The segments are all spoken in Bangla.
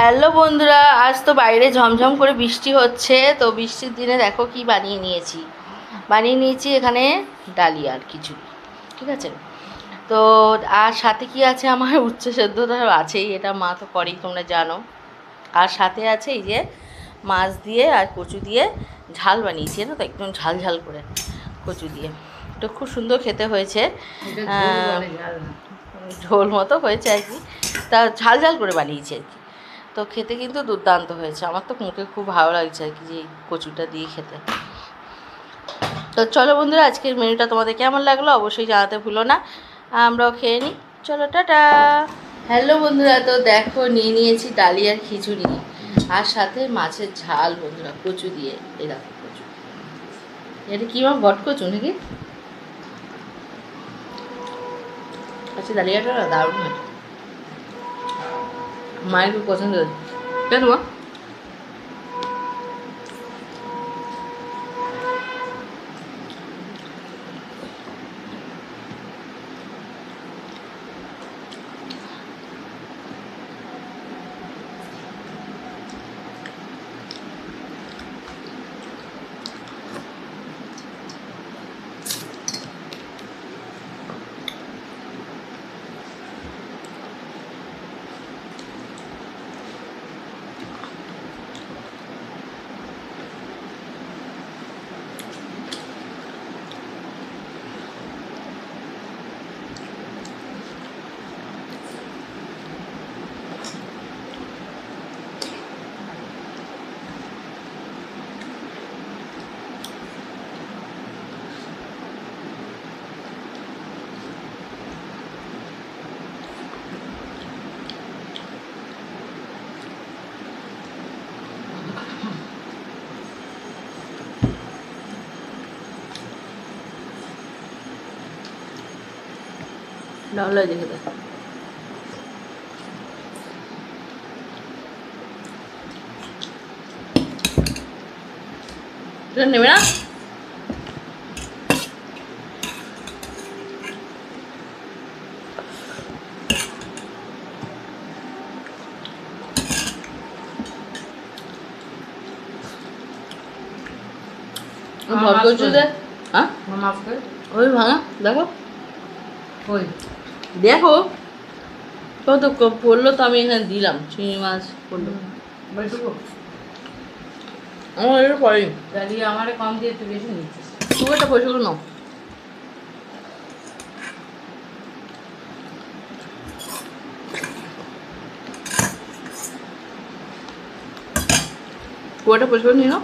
হ্যালো বন্ধুরা আজ তো বাইরে ঝমঝম করে বৃষ্টি হচ্ছে তো বৃষ্টির দিনে দেখো কি বানিয়ে নিয়েছি। বানিয়ে নিয়েছি এখানে ডালিয়া আর খিচুড়ি ঠিক আছে? তো আর সাথে কি আছে আমার? উচ্চ সেদ্ধটা আছেই এটা মা তো করেই তোমরা জানো। আর সাথে আছে এই যে মাছ দিয়ে আর কচু দিয়ে ঝাল বানিয়েছি না তো? একদম ঝাল ঝাল করে কচু দিয়ে। তো খুব সুন্দর খেতে হয়েছে। ঝোল মতো হয়েছে আর কি। তা ঝাল ঝাল করে বানিয়েছি আর কি। তো খেতে কিন্তু দুর্দান্ত হয়েছে। আমার তো মুখে খুব ভালো লাগছে আর কি যে কচুটা দিয়ে খেতে। তো চলো বন্ধুরা, আজকের মেনুটা তোমাদের কেমন লাগল অবশ্যই জানাতে ভুলো না। আমরাও খেয়ে নিই। চলো, টাটা। হ্যালো বন্ধুরা, তো দেখো নিয়ে নিয়েছি ডালিয়ার খিচুড়ি আর সাথে মাছের ঝাল বন্ধুরা, কচু দিয়ে। এই কচু। এটা কি আমার বট কচু নাকি? আচ্ছা ডালিয়াটা দারুণ হয়েছে। মায়ের খুব পছন্দ হয়েছে। কেন খেতে তুই নেবে না ভর করছ যে হ্যাঁ ওই ভাঙা দেখো ওই দেখো কত পড়ল তো আমি এখানে দিলাম চিংড়ি মাছ পড়ল। আমার এটা আমারে কম দিয়ে তুই বেশি নিচ্ছিস। খুব একটা পয়সা করে নাও।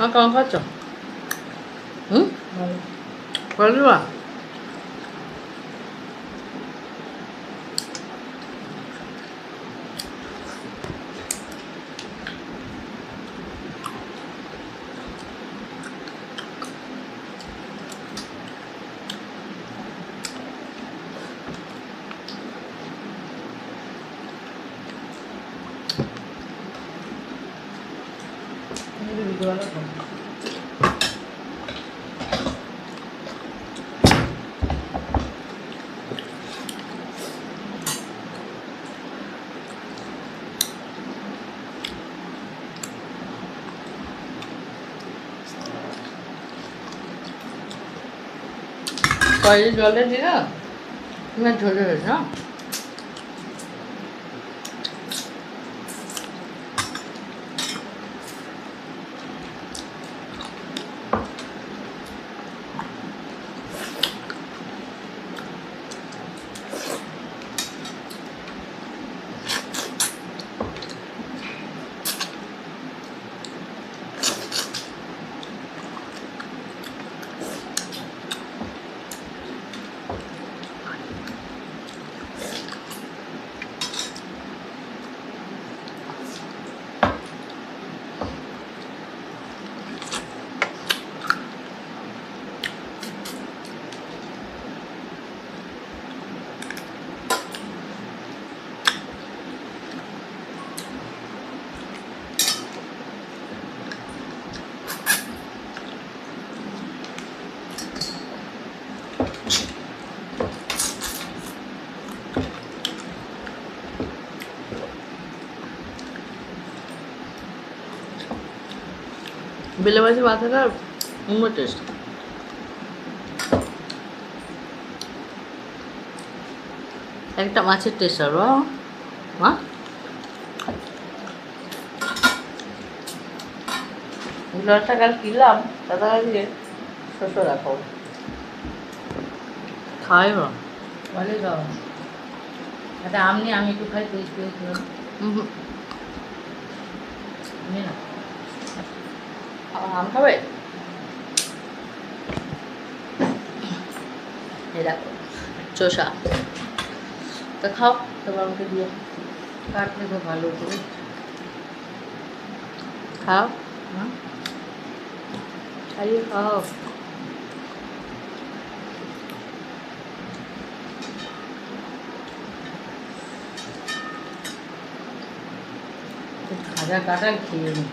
খুব একটা পয়সা করে নিয়ে নাও 아, কেমন খাচ্ছ হুম ভালো দিবা দুপুরবেলা খাব কয়েক জলটা দিল না ঝরে হয়েছে না বেলে মাছের মাথাটা অন্য টেস্ট একটা মাছের টেস্ট আর মা। দশটা কাল কিনলাম দাদা দিয়ে শস্য রাখো খাওয়াই না বলে খাওয়া একটা আম নিয়ে আমি একটু খাই পেস্ট হুম। নে না আম খাবে এই দেখো, চোষা। তা খাও তোমার আমাকে দিয়ে। কাটলে তো ভালো করে। খাও ছাড়িয়ে খাও। খাজা কাটাল খেয়ে নি।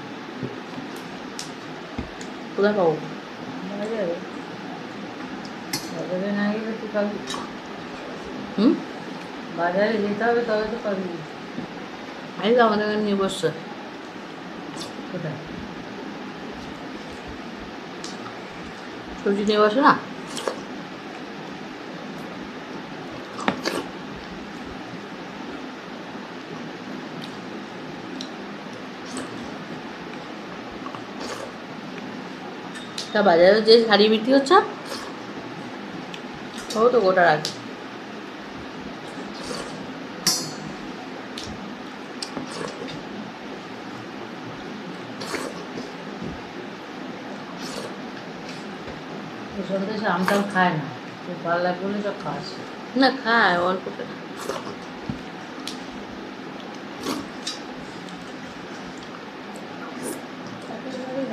কোথায় পাবো? বাজারে না গেলে তুই পাবি হুম? বাজারে যেতে হবে তবে তো পাবি এই তো আমাদের নিয়ে বসছে। কোথায় সবজি নিয়ে বসে না? তা বাজারে যে শাড়ি বিক্রি হচ্ছে, ও তো গোটা রাখবে এই সন্দেশে আমটাম খায় না। ভালো লাগবে সব খাস না, খায় অল্প করে।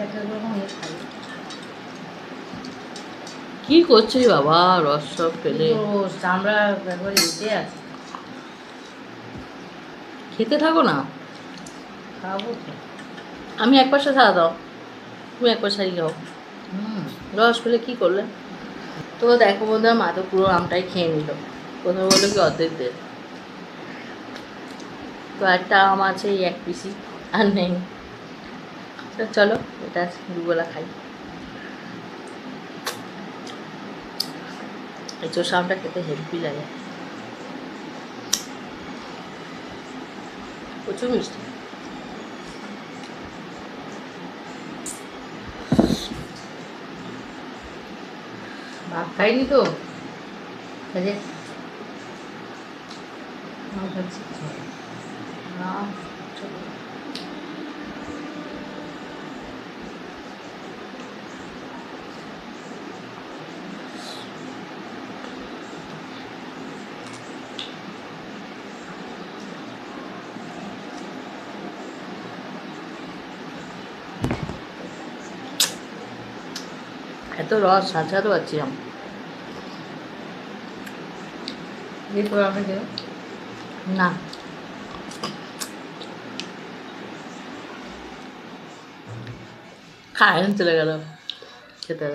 একটা রকম ইয়ে খাই কি করছিস বাবা? রস সব ফেলে। একবারে আছে। খেতে থাকো না। খাব আমি এক পাশে ছাড়া দাও। তুমি এক পাশে খাও রস ফেলে কী করলে? তো দেখো বন্ধু মা তো পুরো আমটাই খেয়ে নিল। প্রথমে বলল কি অর্ধেক দে। তো একটা আম আছে এই এক পিসি। আর নেই। চলো এটা দুবেলা খাই। এই চোষা আমটা খেতে হেভি লাগে। প্রচুর মিষ্টি। ভাত খাইনি তো? খাচ্ছি। এত রস সাঁচাতে পারছিলাম তোর আমি না। খায় চলে গেল। খেতে